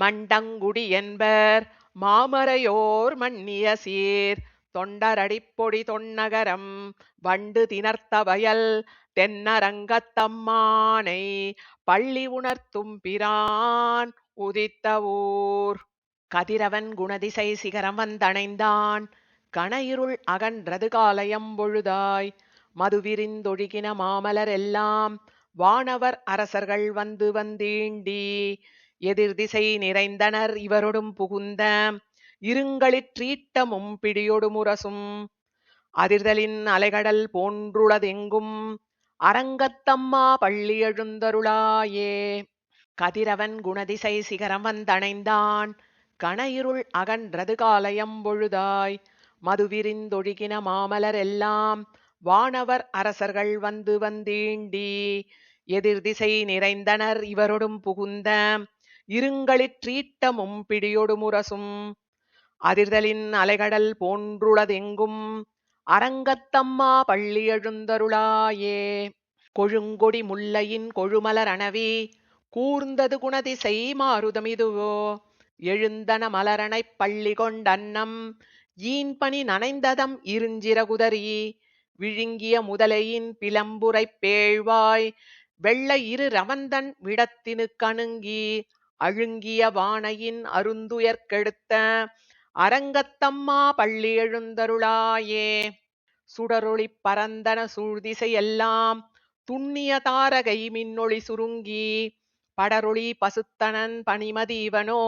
மண்டங்குடி என்பர் மாமரையோர் மன்னிய சீர். தொண்டரடிப்பொடி தொன்னகரம் வண்டு திணர்த்த வயல் தென்னரங்கத்தம்மானை பள்ளி உணர்த்தும் பிரான் உதித்த ஊர். கதிரவன் குணதிசை சிகரம் வந்தணைந்தான். கணையிருள் அகன்றது காலயம் பொழுதாய். மதுவிரிந்தொழுகின மாமலர் எல்லாம் வானவர் அரசர்கள் வந்து வந்தீண்டி. எதிர்திசை நிறைந்தனர் இவரொடும் புகுந்த இருங்களிற்றீட்டமும் பிடியொடுமுரசும் அதிர்தலின் அலைகடல் போன்றுளதெங்கும் அரங்கத்தம்மா பள்ளி எழுந்தருளாயே. கதிரவன் குணதிசை சிகரம் வந்தணைந்தான். கணையிருள் அகன்றது காலயம் பொழுதாய். மதுவிரிந்தொழுகின மாமலர் எல்லாம் வானவர் அரசர்கள் வந்து வந்தீண்டி. எதிர்திசை நிறைந்தனர் இவரொடும் புகுந்த இருங்களிற்றீட்டமும் பிடியொடு முரசும். அதிர்தலின் அலைகடல் போன்றுளதெங்கும் அரங்கத்தம்மா பள்ளி எழுந்தருளாயே. கொழுங்கொடி முல்லையின் கொழுமலர் அணவி கூர்ந்தது குணதிசை மாருதமிதுவோ எழுந்தன மலரணைப் பள்ளி கொண்டன்னம் ஈன்பனி நனைந்ததம் இருஞ்சிறகுதறி விழுங்கிய முதலையின் பிளம்புரைப் பேழ்வாய் வெள்ளை இரு ரவந்தன் விடத்தினு கணுங்கி அழுங்கிய வானையின் அருந்துயர்க்கெடுத்த அரங்கத்தம்மா பள்ளி எழுந்தருளாயே. சுடரொளி பரந்தன சூழ்திசையெல்லாம் துண்ணிய தாரகை மின்னொளி சுருங்கி படரொளி பசுத்தனன் பனிமதீவனோ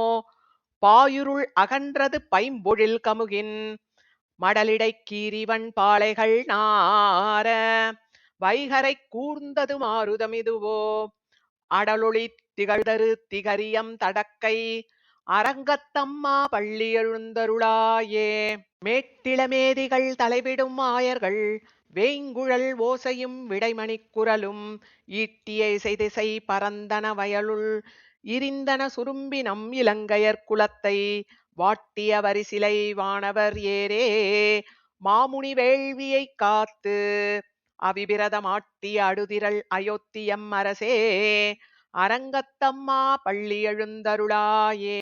பாயுருள் அகன்றது பைம்பொழில் கமுகின் மடலிடை கீரிவன் பாளைகள் நார வைகரை கூர்ந்தது மாருதமிதுவோ அடலொளி திகழ்தரு திகரியம் தடக்கை அரங்கத்தம்மா பள்ளி எழுந்தருளாயே. மேட்டிளமேதிகள் தலைவிடும் ஆயர்கள் வேங்குழல் ஓசையும் விடைமணிக் குரலும் ஈட்டிய இசைதிசை பரந்தன வயலுள் இரிந்தன சுரும்பினம் இலங்கையர் குலத்தை வாட்டிய வரிசிலை வானவர் ஏரே மாமுனி வேள்வியைக் காத்து அவிபிரதமாட்டிய அடுதிரள் அயோத்தியம் அரசே அரங்கத்தம்மா பள்ளி எழுந்தருளாயே.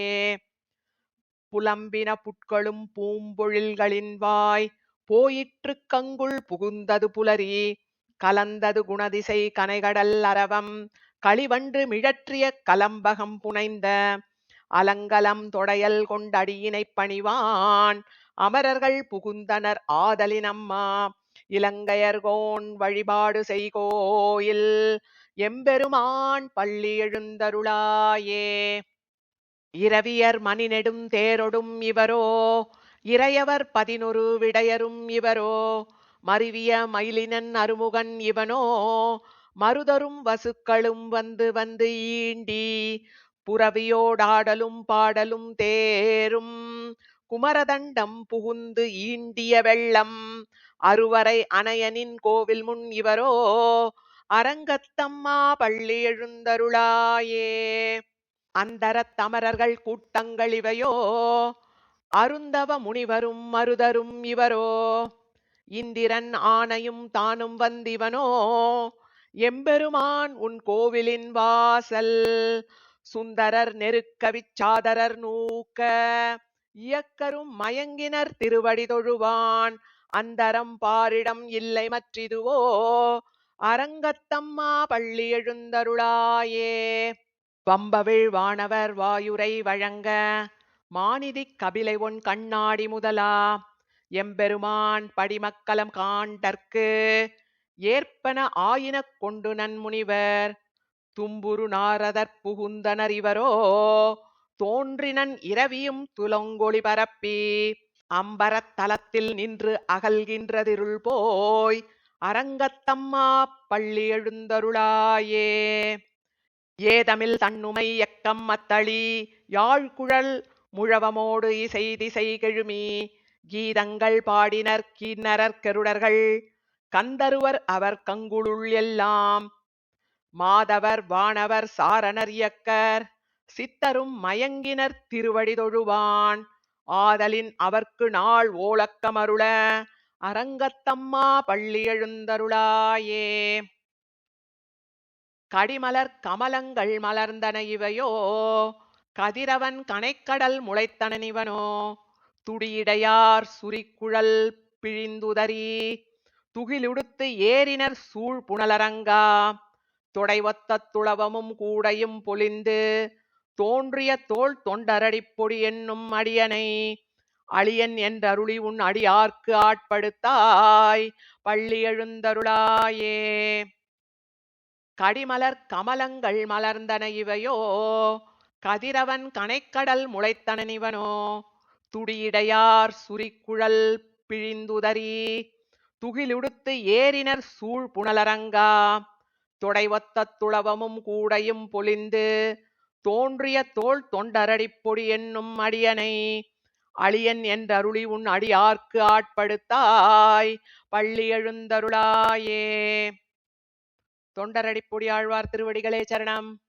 புலம்பின புட்களும் பூம்பொழில்களின் வாய் போயிற்று கங்குள் புகுந்தது புலரி கலந்தது குணதிசை கனைகடல் அரவம் களிவன்று மிழற்றிய கலம்பகம் புனைந்த அலங்கலம் தொடையல் கொண்டடியினைப் பணிவான் அமரர்கள் புகுந்தனர் ஆதலினம்மா. இலங்கையர்கோன் வழிபாடு செய்கோயில் எம்பெருமான் பள்ளி எழுந்தருளாயே. இரவியர் மணிநெடும் தேரொடும் இவரோ இறையவர் பதினொரு விடையரும் இவரோ மருவிய மயிலினன் அருமுகன் இவனோ மருதரும் வசுக்களும் வந்து வந்து ஈண்டி புறவியோடாடலும் பாடலும் தேரும். குமரதண்டம் புகுந்து ஈண்டிய வெள்ளம். அருவரை அணையனின் கோவில் முன் இவரோ அரங்கத்தம்மா பள்ளி எழுந்தருளாயே. அந்தரத் தமரர்கள் கூட்டங்கள் இவையோ அருந்தவ முனிவரும் மருதரும் இவரோ. இந்திரன் ஆணையும் தானும் வந்திவனோ எம்பெருமான் உன் கோவிலின் வாசல். சுந்தரர் நெருக்கவிச்சாதரர் நூக்க இயக்கரும் மயங்கினர் திருவடி தொழுவான். அந்தரம் பாரிடம் இல்லை மற்றிதுவோ? அரங்கத்தம்மா பள்ளி எழுந்தருளாயே. வம்பவிழ் வானவர் வாயுரை வழங்க. மாநிதி கபிலை ஒன் கண்ணாடி முதலா. எம்பெருமான் படிமக்கலம் காண்டற்கு ஏற்பன ஆயினக் கொண்டு நன்முனிவர். தும்புரு நாரதற் புகுந்தனர் இவரோ? தோன்றினன் இரவியும் துலங்கொளி பரப்பி. அம்பரத் தலத்தில் நின்று அகல்கின்றதிருள் போய் அரங்கத்தம்மா பள்ளி எழுந்தருளாயே. ஏதமில் தன்னுமை எக்கம் அத்தளி யாழ்குழல் முழவமோடு இசை திசை கெழுமி. கீதங்கள் பாடினர் கிண்ணரர் கெருடர்கள் கந்தருவர் அவர் கங்குளுள் எல்லாம். மாதவர் வானவர் சாரணர் இயக்கர் சித்தரும் மயங்கினர் திருவடிதொழுவான் ஆதலின் அவர்க்கு நாள் ஓலக்கமருள அரங்கத்தம்மா பள்ளி எழுந்தருளாயே. கடிமலர் கமலங்கள் மலர்ந்தன இவையோ கதிரவன் கனைக்கடல் முளைத்தனனிவனோ துடியிடையார் சுரிக்குழல் பிழிந்துதறி துகிலுடுத்து ஏறினர் சூழ் புனலரங்கா தொடைவத்த துளவமும் கூடையும் பொலிந்து தோன்றிய தோள் தொண்டரடிப் பொடி என்னும் அடியனை. அழியன் என்றருளி உன் அடியார்க்கு ஆட்படுத்தாய். பள்ளி எழுந்தருளாயே. கடிமலர் கமலங்கள் மலர்ந்தன இவையோ. கதிரவன் கனைக்கடல் முளைத்தனனிவனோ துடியிடையார் சுரிக்குழல் பிழிந்துதறி. துகிலுடுத்து ஏறினர் சூழ் புனலரங்கா தொடைவத்த துளவமும் கூடையும் பொலிந்து. தோன்றிய தோல் தொண்டரடிப்பொடி என்னும் அடியனை. அழியன் என்றருளி உன் அடியார்க்கு ஆட்படுத்தாய். பள்ளி எழுந்தருளாயே. தொண்டரடிப்பொடி ஆழ்வார் திருவடிகளே சரணம்.